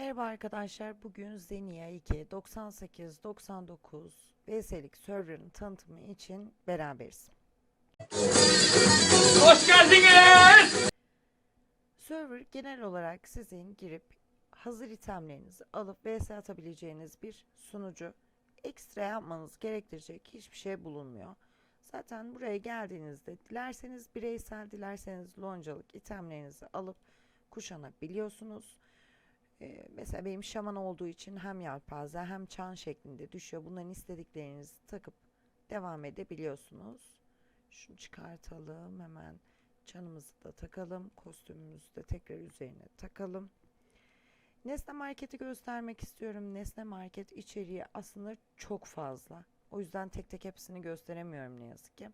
Merhaba arkadaşlar. Bugün Xenia 2 98 99 VS'lik server'ın tanıtımı için beraberiz. Hoş geldiniz. Server genel olarak sizin girip hazır itemlerinizi alıp VS atabileceğiniz bir sunucu. Ekstra yapmanız gerektirecek hiçbir şey bulunmuyor. Zaten buraya geldiğinizde dilerseniz bireysel dilerseniz loncalık itemlerinizi alıp kuşanabiliyorsunuz. Ee, mesela benim şaman olduğu için hem yelpaze hem çan şeklinde düşüyor. Bunların istediklerinizi takıp devam edebiliyorsunuz. Şunu çıkartalım hemen. Çanımızı da takalım. Kostümümüzü de tekrar üzerine takalım. Nesne Market'i göstermek istiyorum. Nesne Market içeriği aslında çok fazla. O yüzden tek tek hepsini gösteremiyorum ne yazık ki.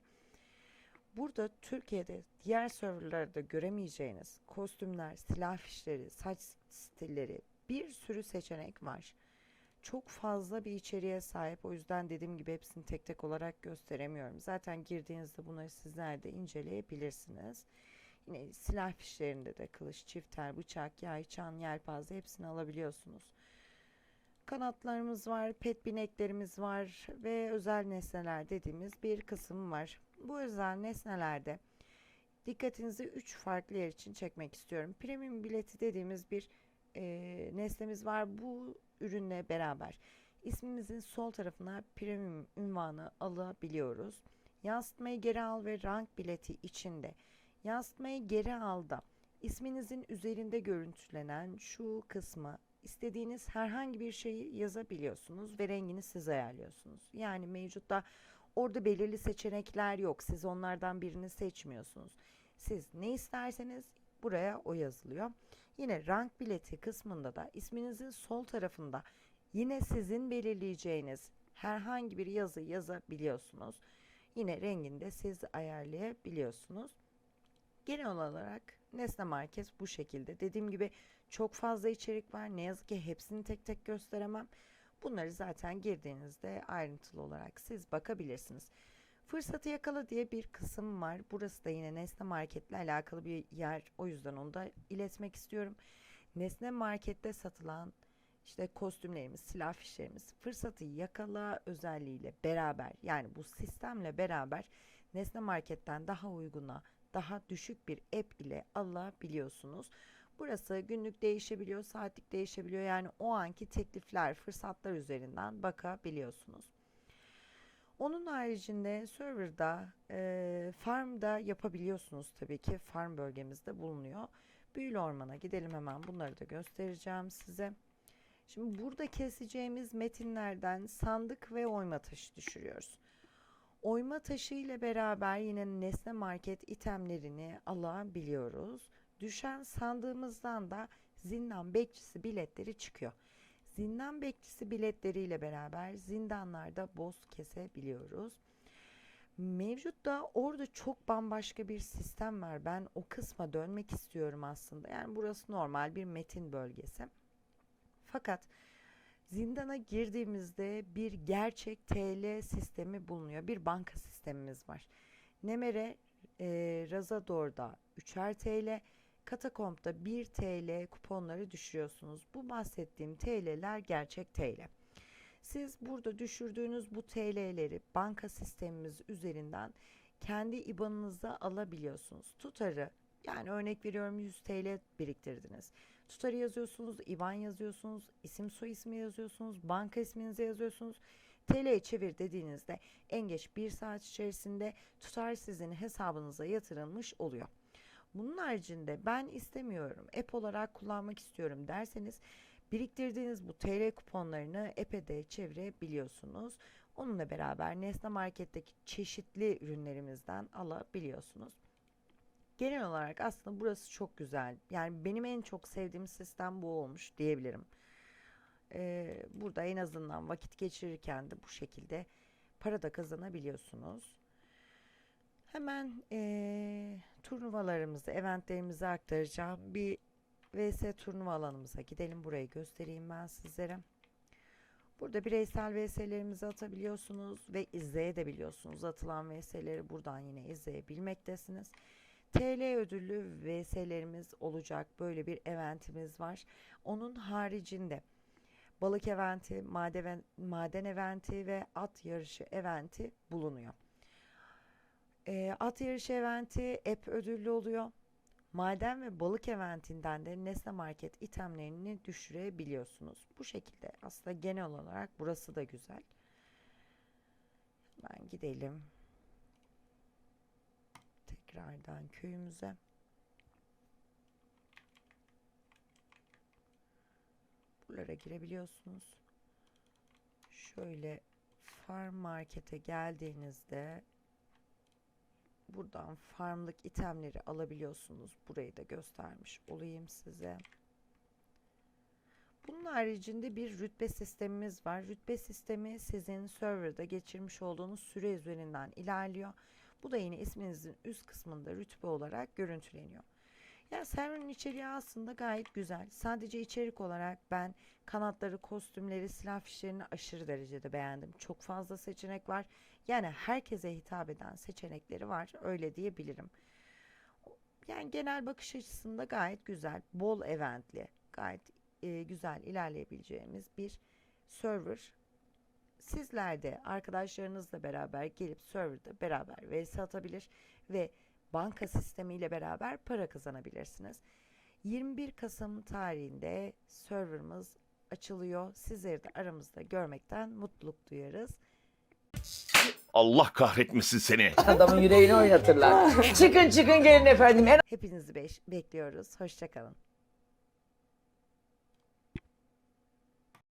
Burada Türkiye'de diğer serverlarda göremeyeceğiniz kostümler, silah fişleri, saç stilleri bir sürü seçenek var. Çok fazla bir içeriğe sahip. O yüzden dediğim gibi hepsini tek tek olarak gösteremiyorum. Zaten girdiğinizde bunları sizler de inceleyebilirsiniz. Yine silah fişlerinde de kılıç, çifter, bıçak, yay, çan, yelpaze hepsini alabiliyorsunuz. Kanatlarımız var, pet bineklerimiz var ve özel nesneler dediğimiz bir kısım var. Bu özel nesnelerde dikkatinizi 3 farklı yer için çekmek istiyorum. Premium bileti dediğimiz bir e, nesnemiz var. Bu ürünle beraber ismimizin sol tarafına premium ünvanı alabiliyoruz. Yansıtmayı geri al ve rank bileti içinde yansıtmayı geri al da isminizin üzerinde görüntülenen şu kısmı istediğiniz herhangi bir şeyi yazabiliyorsunuz ve rengini siz ayarlıyorsunuz. Yani mevcutta orada belirli seçenekler yok. Siz onlardan birini seçmiyorsunuz. Siz ne isterseniz buraya o yazılıyor. Yine rank bileti kısmında da isminizin sol tarafında yine sizin belirleyeceğiniz herhangi bir yazı yazabiliyorsunuz. Yine rengini de siz ayarlayabiliyorsunuz. Genel olarak Nesne Market bu şekilde. Dediğim gibi çok fazla içerik var. Ne yazık ki hepsini tek tek gösteremem. Bunları zaten girdiğinizde ayrıntılı olarak siz bakabilirsiniz. Fırsatı yakala diye bir kısım var. Burası da yine Nesne Market'le alakalı bir yer. O yüzden onu da iletmek istiyorum. Nesne Market'te satılan işte kostümlerimiz, silah fişlerimiz fırsatı yakala özelliğiyle beraber yani bu sistemle beraber Nesne Market'ten daha uyguna, daha düşük bir app ile alabiliyorsunuz. Burası günlük değişebiliyor, saatlik değişebiliyor. Yani o anki teklifler, fırsatlar üzerinden bakabiliyorsunuz. Onun haricinde serverda, e, farmda yapabiliyorsunuz tabii ki. Farm bölgemizde bulunuyor. Büyülü ormana gidelim hemen bunları da göstereceğim size. Şimdi burada keseceğimiz metinlerden sandık ve oyma taşı düşürüyoruz. Oyma taşı ile beraber yine nesne market itemlerini alabiliyoruz. Düşen sandığımızdan da zindan bekçisi biletleri çıkıyor. Zindan bekçisi biletleriyle beraber zindanlarda boss kesebiliyoruz. Mevcutta orada çok bambaşka bir sistem var. Ben o kısma dönmek istiyorum aslında. Yani burası normal bir metin bölgesi. Fakat zindana girdiğimizde bir gerçek TL sistemi bulunuyor. Bir banka sistemimiz var. Nemere e, Razador'da 3'er TL, Katakomp'ta 1 TL kuponları düşürüyorsunuz. Bu bahsettiğim TL'ler gerçek TL. Siz burada düşürdüğünüz bu TL'leri banka sistemimiz üzerinden kendi IBAN'ınıza alabiliyorsunuz. Tutarı yani örnek veriyorum 100 TL biriktirdiniz. Tutarı yazıyorsunuz, IBAN yazıyorsunuz, isim soy ismi yazıyorsunuz, banka isminizi yazıyorsunuz. TL'ye çevir dediğinizde en geç bir saat içerisinde tutar sizin hesabınıza yatırılmış oluyor. Bunun haricinde ben istemiyorum, app olarak kullanmak istiyorum derseniz biriktirdiğiniz bu TL kuponlarını app'e de çevirebiliyorsunuz. Onunla beraber Nesne Market'teki çeşitli ürünlerimizden alabiliyorsunuz. Genel olarak aslında burası çok güzel. Yani benim en çok sevdiğim sistem bu olmuş diyebilirim. Ee, burada en azından vakit geçirirken de bu şekilde para da kazanabiliyorsunuz. Hemen ee, turnuvalarımızı, eventlerimizi aktaracağım. Bir VS turnuva alanımıza gidelim. Burayı göstereyim ben sizlere. Burada bireysel VS'lerimizi atabiliyorsunuz ve izleyebiliyorsunuz. Atılan VS'leri buradan yine izleyebilmektesiniz. TL ödüllü VS'lerimiz olacak. Böyle bir eventimiz var. Onun haricinde balık eventi, maden, maden eventi ve at yarışı eventi bulunuyor. Ee, at yarışı eventi app ödüllü oluyor. Maden ve balık eventinden de Nesne Market itemlerini düşürebiliyorsunuz. Bu şekilde aslında genel olarak burası da güzel. Hemen gidelim. Tekrardan köyümüze. Buralara girebiliyorsunuz. Şöyle farm markete geldiğinizde buradan farmlık itemleri alabiliyorsunuz. Burayı da göstermiş olayım size. Bunun haricinde bir rütbe sistemimiz var. Rütbe sistemi sizin serverda geçirmiş olduğunuz süre üzerinden ilerliyor. Bu da yine isminizin üst kısmında rütbe olarak görüntüleniyor. Ya server'ın içeriği aslında gayet güzel. Sadece içerik olarak ben kanatları, kostümleri, silah fişlerini aşırı derecede beğendim. Çok fazla seçenek var. Yani herkese hitap eden seçenekleri var. Öyle diyebilirim. Yani genel bakış açısında gayet güzel. Bol eventli. Gayet e, güzel ilerleyebileceğimiz bir server. Sizler de arkadaşlarınızla beraber gelip serverda beraber vs atabilir ve banka sistemiyle beraber para kazanabilirsiniz. 21 Kasım tarihinde serverımız açılıyor. Sizleri de aramızda görmekten mutluluk duyarız. Allah kahretmesin seni. Adamın yüreğini oynatırlar. çıkın çıkın gelin efendim. En Hepinizi beş- bekliyoruz. Hoşçakalın.